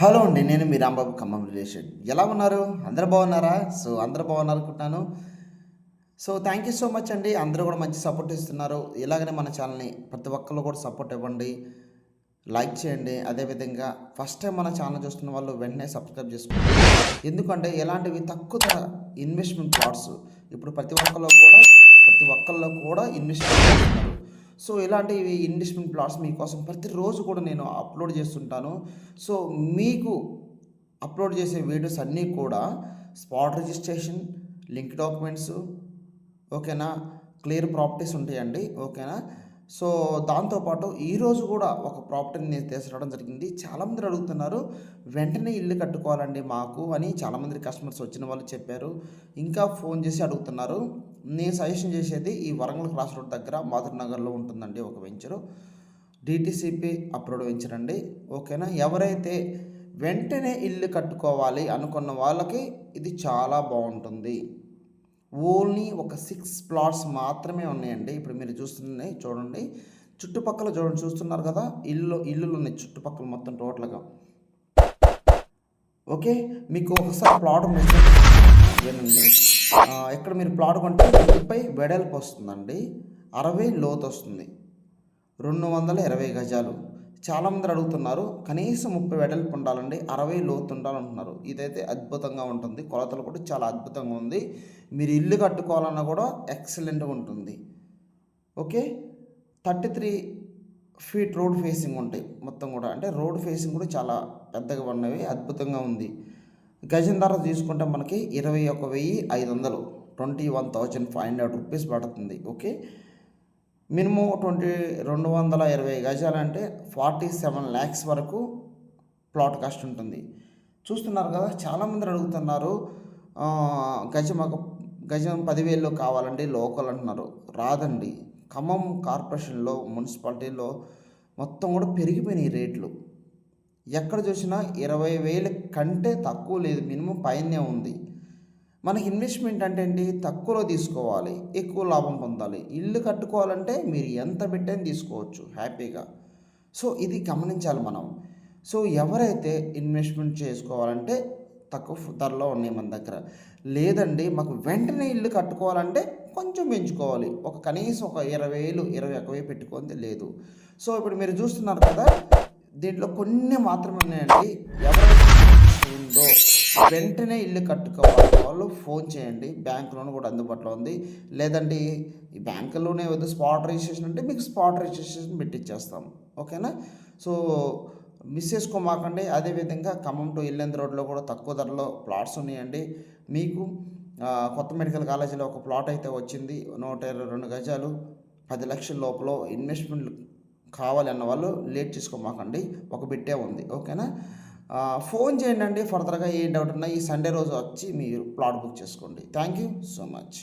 Hello అండి నేను మీ Rambabu Khammam relation ఎలా ఉన్నారు? అందరూ బాగున్నారా? సో అందరు బాగున్నారనుకుంటున్నాను so thank you so much అండి. అందరూ కూడా మంచి సపోర్ట్ ఇస్తున్నారు. ఇలాగనే మన ఛానల్ని ప్రతి ఒక్కరు కూడా సపోర్ట్ ఇవ్వండి. లైక్ చేయండి. అదేవిధంగా ఫస్ట్ టైం మన ఛానల్ చూస్తున్న వాళ్ళు వెంటనే సబ్స్క్రైబ్ చేసుకోండి. ఎందుకంటే ఎలాంటివి తక్కువ ఇన్వెస్ట్మెంట్ ప్లాట్స్ ఇప్పుడు ప్రతి ఒక్కరిలో కూడా ప్రతి ఒక్కరిలో కూడా ఇన్వెస్ట్మెంట్ చేస్తున్నారు. సో ఇలాంటివి ఇన్వెస్ట్మెంట్ ప్లాట్స్ మీకోసం ప్రతిరోజు కూడా నేను అప్లోడ్ చేస్తుంటాను. సో మీకు అప్లోడ్ చేసే వీడియోస్ అన్నీ కూడా స్పాట్ రిజిస్ట్రేషన్ లింక్ డాక్యుమెంట్స్ ఓకేనా? క్లియర్ ప్రాపర్టీస్ ఉంటాయండి ఓకేనా? సో దాంతోపాటు ఈరోజు కూడా ఒక ప్రాపర్టీని నేను తీసుకురావడం జరిగింది. చాలామంది అడుగుతున్నారు వెంటనే ఇల్లు కట్టుకోవాలండి మాకు అని చాలామంది కస్టమర్స్ వచ్చిన వాళ్ళు చెప్పారు. ఇంకా ఫోన్ చేసి అడుగుతున్నారు. నేను సజెషన్ చేసేది ఈ వరంగల్ క్రాస్ రోడ్ దగ్గర మాధుర్ నగర్లో ఉంటుందండి ఒక వెంచరు డిటీసీపీ అప్రూవ్డ్ వెంచర్ అండి. ఓకేనా ఎవరైతే వెంటనే ఇల్లు కట్టుకోవాలి అనుకున్న వాళ్ళకి ఇది చాలా బాగుంటుంది. ఓన్లీ ఒక సిక్స్ ప్లాట్స్ మాత్రమే ఉన్నాయండి. ఇప్పుడు మీరు చూస్తుంది చూడండి. చుట్టుపక్కల చూడండి చూస్తున్నారు కదా? ఇల్లు ఇల్లులు ఉన్నాయి చుట్టుపక్కల మొత్తం టోటల్గా ఓకే మీకు ఒకసారి ప్లాట్ మెసేజ్ వినండి ఇక్కడ మీరు ప్లాట్ కొంటే ముప్పై వెడల్పు వస్తుందండి. అరవై లోతు వస్తుంది. రెండు వందల ఇరవై గజాలు. చాలామంది అడుగుతున్నారు కనీసం ముప్పై వెడల్పు ఉండాలండి అరవై లోతు ఉండాలంటున్నారు. ఇదైతే అద్భుతంగా ఉంటుంది. కొలతలు కూడా చాలా అద్భుతంగా ఉంది. మీరు ఇల్లు కట్టుకోవాలన్నా కూడా ఎక్సలెంట్గా ఉంటుంది. Okay? Thirty three feet road facing ఉంటాయి మొత్తం కూడా. అంటే రోడ్ ఫేసింగ్ కూడా చాలా పెద్దగా ఉన్నవి అద్భుతంగా ఉంది. గజం ధర తీసుకుంటే మనకి ఇరవై ఒక వెయ్యి ఐదు వందలు. Twenty one thousand five hundred rupees పడుతుంది. ఓకే? మినిమం ట్వంటీ రెండు వందల ఇరవై గజాలంటే ఫార్టీ సెవెన్ ల్యాక్స్ వరకు ప్లాట్ కాస్ట్ ఉంటుంది. చూస్తున్నారు కదా చాలామంది అడుగుతున్నారు గజం ఒక గజం పదివేలు కావాలండి లోకల్ అంటున్నారు. రాదండి. ఖమ్మం కార్పొరేషన్లో మున్సిపాలిటీలో మొత్తం కూడా పెరిగిపోయినాయి రేట్లు. ఎక్కడ చూసినా ఇరవై వేల కంటే తక్కువ లేదు మినిమం పైనే ఉంది. మనకి ఇన్వెస్ట్మెంట్ అంటే ఏంటి? తక్కువలో తీసుకోవాలి ఎక్కువ లాభం పొందాలి. ఇల్లు కట్టుకోవాలంటే మీరు ఎంత పెట్టని తీసుకోవచ్చు హ్యాపీగా. సో ఇది గమనించాలి మనం. సో ఎవరైతే ఇన్వెస్ట్మెంట్ చేసుకోవాలంటే తక్కువ ధరలో ఉన్నాయి మన దగ్గర. లేదండి మాకు వెంటనే ఇల్లు కట్టుకోవాలంటే కొంచెం పెంచుకోవాలి. ఒక కనీసం ఒక ఇరవై వేలు ఇరవై ఒక వేలు పెట్టుకుంది లేదు. సో ఇప్పుడు మీరు చూస్తున్నారు కదా దీంట్లో కొన్ని మాత్రమే ఉన్నాయండి. ఎవరైతే ఉందో వెంటనే ఇల్లు కట్టుకోవాలి. వాళ్ళు ఫోన్ చేయండి. బ్యాంక్ లోన్ కూడా అందుబాటులో ఉంది. లేదంటే ఈ బ్యాంకులోనే వద్దు స్పాట్ రిజిస్ట్రేషన్ అంటే మీకు స్పాట్ రిజిస్ట్రేషన్ పెట్టించేస్తాం ఓకేనా? సో మిస్ చేసుకోమాకండి అదేవిధంగా ఖమ్మం టు ఇల్లెంద్ రోడ్లో కూడా తక్కువ ధరలో ప్లాట్స్ ఉన్నాయండి. మీకు కొత్త మెడికల్ కాలేజీలో ఒక ప్లాట్ అయితే వచ్చింది. నూట ఇరవై రెండు గజాలు. పది లక్షల లోపల ఇన్వెస్ట్మెంట్ కావాలి అన్న వాళ్ళు లేట్ చేసుకోమాకండి. ఒక బిట్టే ఉంది. ఓకేనా? ఫోన్ చేయండి అండి ఫర్దర్గా ఏ డౌట్ ఉన్నా ఈ సండే రోజు వచ్చి మీరు ప్లాట్ బుక్ చేసుకోండి. Thank you so much.